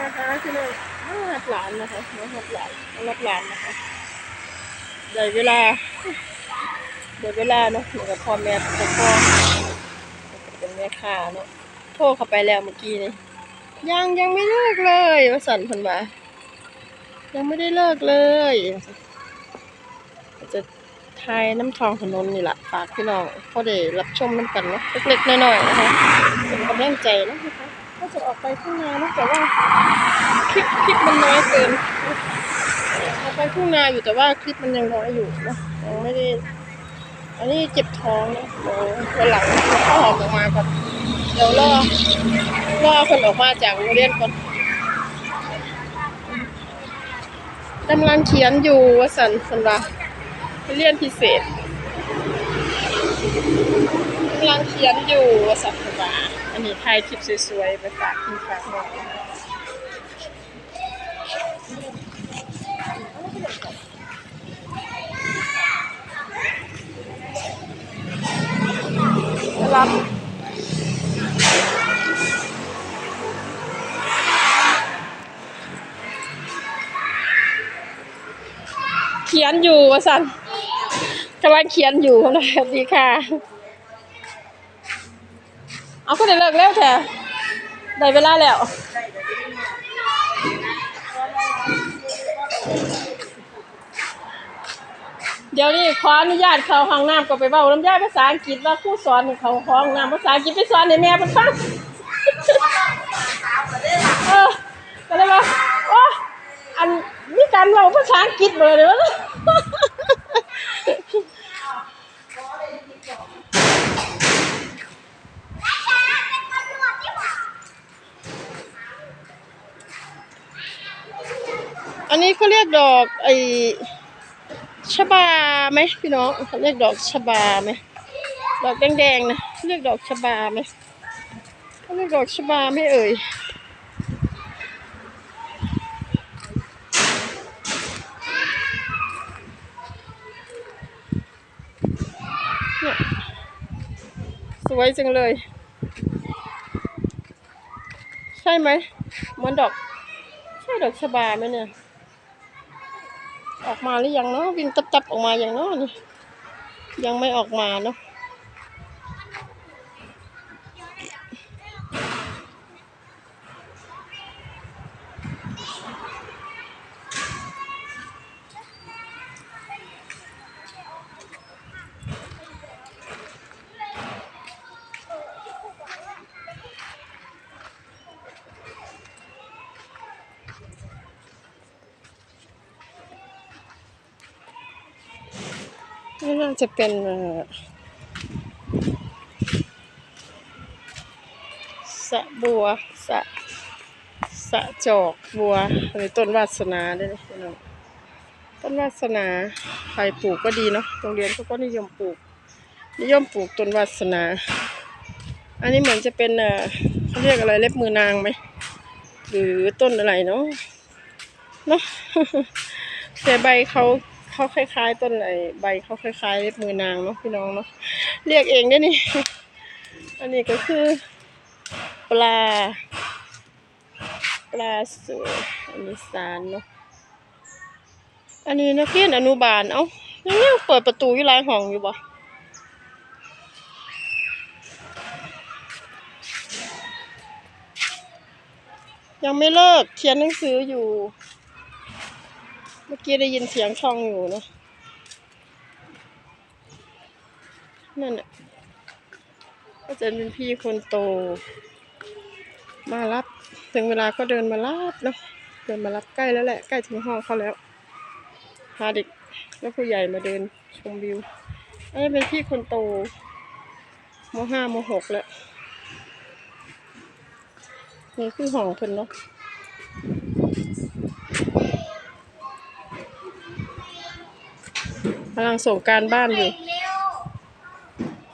นะคะที่นี่ารับหลานนะคะมารับหลานมารับหลานนะคะได้เวลาได้เวลาเนาะเหมือนกับพ่อแม่กับพ่อเป็นแม่ค้าเนาะโทรเข้าไปแล้วเมื่อกี้นี่ยังยังไม่เลิกเลยว่าสันพันว่ายังไม่ได้เลิกเลย จะทายน้ำทองถนนนี่แหละฝากพี่น้องพ่อได้รับชมน้ำกันเนาะเล็กๆน้อยๆนะคะเป็นกำลังใจนะคะ ก็จะออกไปข้างนาเนอะแต่ว่าคลิปคลิปมันน้อยเกินเราไปทุ่งนาอยู่แต่ว่าคลิปมันยังน้อยอยู่นะยังไม่ได้อันนี้เจ็บท้องนะเดี๋ยววันหลังเข้าหอมออกมาก่อนเดี๋ยวรอรอคนออกมาจากโรงเรียนก่อนกำลังเขียนอยู่วสันสันวาเรียนพิเศษกำลังเขียนอยู่วสันสันวา อันนี้ถ่ายคลิปสวยๆไปฝากพี่ฝากน้องรับเขียนอยู่วะสันกำลังเขียนอยู่นะสวัสดีค่ะ เอาก็ได้เลิกแล้วแท้ได้เวลาแล้วเดี๋ยวนี้ขออนุญาตเขาห้องน้ำก็ไปเว้าน้ำยาภาษาอังกฤษว่าครูสอนให้เขาห้องน้ำภาษาอังกฤษไปสอนให้แม่เพิ่นฟังเออก็เลยว่าโอ้อันมีการเว้าภาษาอังกฤษบ่เลยเด้อ นี้เขาเรียกดอกไอชบาไหมพี่น้องเขาเรียกดอกชบาไหมดอกแดงๆนะเรียกดอกชบาไหมเขาเรียกดอกชบาไม่เอ่ยเนี่ยสวยจังเลย ใช่ไหมเหมือนดอก ใช่ดอกชบาไหมเนี่ย ออกมาหรือยังเนาะวิ่งตับๆออกมาอย่างเนาะนี่ยังไม่ออกมาเนาะ นี่น่าจะเป็นสะบัวสะสะจอกบัวหรือต้นวาสนาด้วยนะพี่น้องต้นวาสนาใครปลูกก็ดีเนาะโรงเรียนเขาก็นิยมปลูก นิยมปลูกต้นวาสนา อันนี้เหมือนจะเป็นเขาเรียกอะไรเล็บมือนางไหมหรือต้นอะไรเนาะเนาะแต่ใบเขา เขาคล้าย ๆ ต้นไอ้ใบเขาคล้ายๆเล็บมือนางเนาะพี่น้องเนาะเรียกเองได้นี่ อันนี้ก็คือ ปลา ปลาสวยอันนี้สารเนาะอันนี้นักเรียนอนุบาลเอ้ายังยังเปิดประตูอยู่ลายห้องอยู่บ่ยังไม่เลิกเขียนหนังสืออยู่ มื่อกี้ได้ยินเสียงช่องอยู่นะนั่นน่ะก็จะเป็นพี่คนโต มารับ ถึงเวลาก็เดินมารับเนาะเดินมารับใกล้แล้วแหละ ใกล้ถึงห้องเขาแล้วพาเด็กและผู้ใหญ่มาเดินชมวิวอันนี้เป็นพี่คนโตมห้ามหกแล้วนี่คือห้องเพิ่นเนาะ กำลังส่งการบ้านอยู่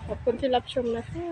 ขอบคุณที่รับชมนะคะ